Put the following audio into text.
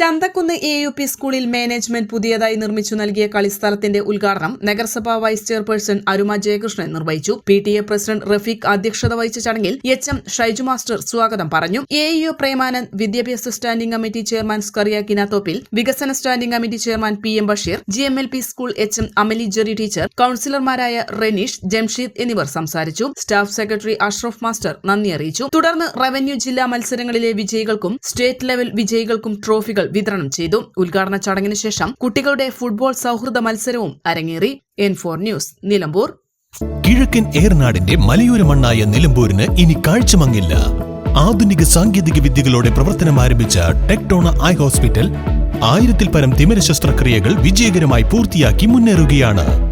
Chanthakkunnu A U P സ്കൂളിൽ management പുതിയതായി നിർമ്മിച്ചു നൽകിയ കളിസ്ഥലത്തിന്റെ ഉദ്ഘാടനം നഗരസഭാ വൈസ് ചെയർപേഴ്സൺ അരുമ ജയകൃഷ്ണൻ നിർവഹിച്ചു. P T A president Rafeeq അധ്യക്ഷത വഹിച്ച ചടങ്ങിൽ എച്ച് എം ഷൈജു മാസ്റ്റർ സ്വാഗതം പറഞ്ഞു. എ യു പ്രേമാനന്ദ് വിദ്യാഭ്യാസ standing committee chairman Scaria Kinathoppil വികസന standing committee chairman P M Basheer G M L P school H M Amali Jerry teacher കൌൺസിലർമാരായ Renish Jamsheed എന്നിവർ സംസാരിച്ചു. Staff secretary Ashraf master നന്ദി അറിയിച്ചു. തുടർന്ന് റവന്യൂ ജില്ലാ മത്സരങ്ങളിലെ വിജയികൾക്കും സ്റ്റേറ്റ് ലെവൽ വിജയികൾക്കും ട്രോഫികൾ വിതരണം ചെയ്തു. ഉദ്ഘാടന ചടങ്ങിന് ശേഷം കുട്ടികളുടെ ഫുട്ബോൾ സൗഹൃദ മത്സരവും അരങ്ങേറി. N four news Nilambur. കിഴക്കൻ ഏറനാടിന്റെ മലയോര മണ്ണായ നിലമ്പൂരിന് ഇനി കാഴ്ചമങ്ങില്ല. ആധുനിക സാങ്കേതിക വിദ്യകളോടെ പ്രവർത്തനം ആരംഭിച്ച ടെക്ടോണ ഐ ഹോസ്പിറ്റൽ ആയിരത്തിൽ പരം തിമിര ശസ്ത്രക്രിയകൾ വിജയകരമായി പൂർത്തിയാക്കി മുന്നേറുകയാണ്.